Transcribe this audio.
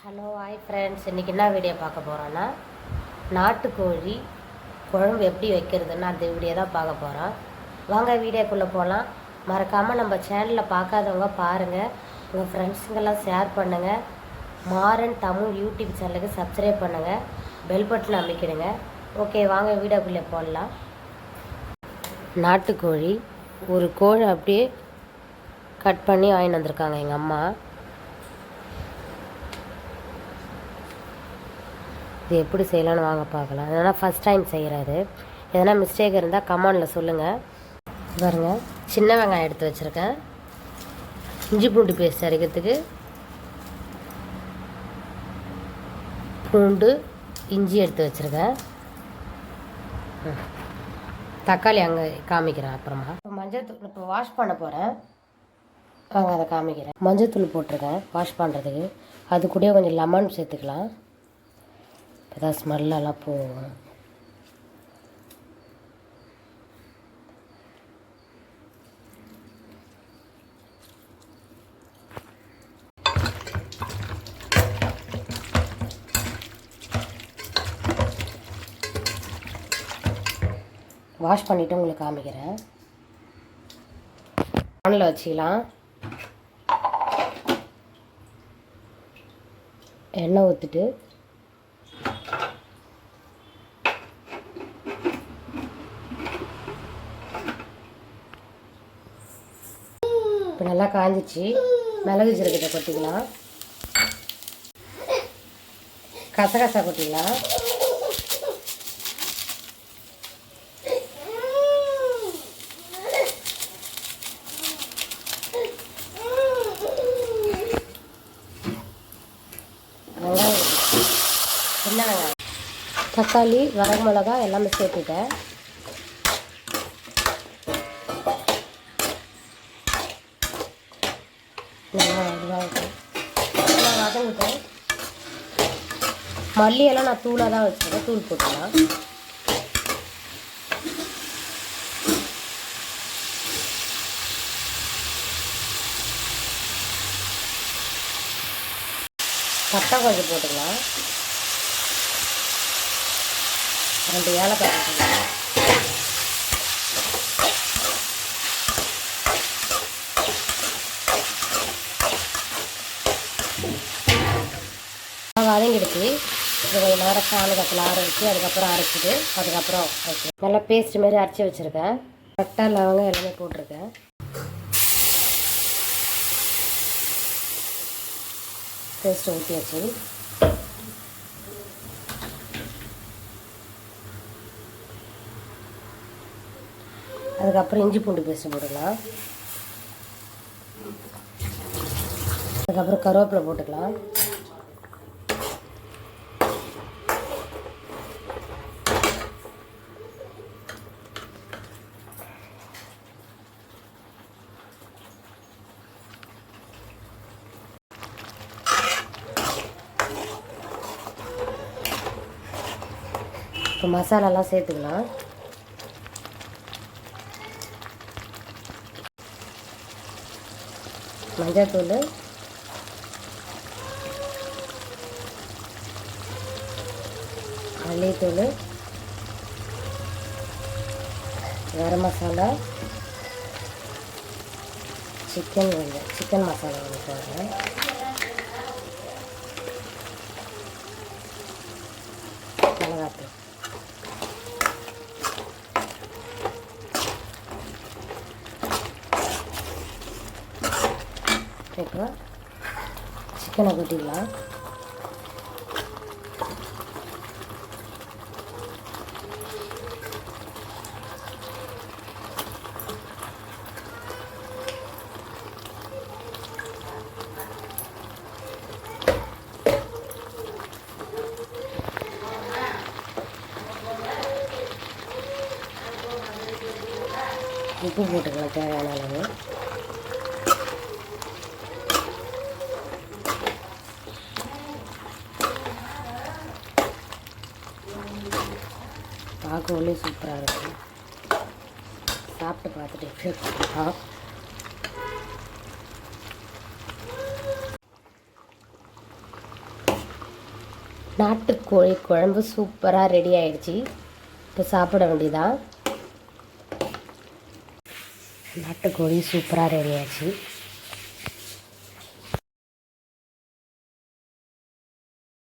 Hello hi friends இன்றைக்கி என்ன video பார்க்க போகிறோன்னா நாட்டுக்கோழி குழம்பு எப்படி வைக்கிறதுன்னு அந்த வீடியோ தான் பார்க்க போகிறோம் வாங்க வீடியோக்குள்ளே போகலாம் மறக்காமல் நம்ம சேனலில் பார்க்காதவங்க பாருங்கள் உங்கள் ஃப்ரெண்ட்ஸுங்கெல்லாம் ஷேர் பண்ணுங்கள் மாறன் தமிழ் யூடியூப் சேனலுக்கு சப்ஸ்கிரைப் பண்ணுங்கள் பெல் பட்டன் அமைக்கிடுங்க. ஓகே வாங்க வீடியோக்குள்ளே போடலாம். நாட்டுக்கோழி ஒரு கோழி அப்படியே கட் பண்ணி வாங்கிட்டு வந்திருக்காங்க எங்கள் அம்மா. இது எப்படி செய்யலாம்னு வாங்க பார்க்கலாம். அதனால் ஃபஸ்ட் டைம் செய்கிறது எதனா மிஸ்டேக் இருந்தால் கமானில் சொல்லுங்கள் பாருங்க. சின்ன வெங்காயம் எடுத்து வச்சுருக்கேன். இஞ்சி பூண்டு பேஸ்ட் அரைக்கிறதுக்கு பூண்டு இஞ்சி எடுத்து வச்சுருக்கேன். ம். தக்காளி அங்கே காமிக்கிறேன் அப்புறமா. இப்போ மஞ்சள் தூள் இப்போ வாஷ் பண்ண போகிறேன் வாங்க அதை காமிக்கிறேன். மஞ்சள் தூள் போட்டிருக்கேன் வாஷ் பண்ணுறதுக்கு அது கூடயே கொஞ்சம் லெமன் சேர்த்துக்கலாம். ஏதாவது ஸ்மெல்லெல்லாம் போகும். வாஷ் பண்ணிவிட்டு உங்களுக்கு காமிக்கிறேன். ஆனில் வச்சுக்கலாம். எண்ணெய் ஊற்றிட்டு இப்போ நல்லா காஞ்சிச்சு. மிளகு ஜீரகத்தை கொட்டிக்கலாம். கசகசா கொட்டிக்கலாம். தக்காளி வரமிளகா எல்லாமே சேர்த்துட்டேன். நல்லா இதுவாகிட்டேன் நல்லா வதங்கிட்டேன் மல்லியெல்லாம் நான் தூளாக தான் வச்சுருக்கேன். தூள் போட்டுக்கலாம். பட்டை கொஞ்சம் போட்டுக்கலாம். ரெண்டு ஏலக்காய் போட்டுக்கலாம். வதங்கிடுச்சு இது கொஞ்சம் நேரம் சாணகத்தில் ஆற வச்சு அதுக்கப்புறம் அரைச்சிட்டு அதுக்கப்புறம் நல்லா பேஸ்ட் மாதிரி அரைச்சி வச்சுருக்கேன். பட்டா லவங்கம் எல்லாமே போட்டிருக்கேன். பேஸ்ட் ஊற்றியாச்சு அதுக்கப்புறம் இஞ்சி பூண்டு பேஸ்ட் போட்டுக்கலாம். அதுக்கப்புறம் கருவேப்பிலை போட்டுக்கலாம். இப்போ மசாலாலாம் சேர்த்துக்கலாம். மஞ்சள்தூள் மல்லித்தூள். கரம் மசாலா. சிக்கன் வந்து சிக்கன் மசாலா ஒன்று போடுறேன். இப்போ சிக்கனை கொட்டிக்கலாம் உப்பு போட்டுக்கலாம் தேவையான அளவு. பார்க்கவுமே சூப்பராக இருக்கும் சாப்பிட்டு பார்த்துட்டு எப்படி நாட்டுக்கோழி குழம்பு சூப்பராக ரெடி ஆயிடுச்சு. இப்போ சாப்பிட வேண்டியதான் நாட்டுக்கோழி சூப்பராக ரெடி ஆயிடுச்சு.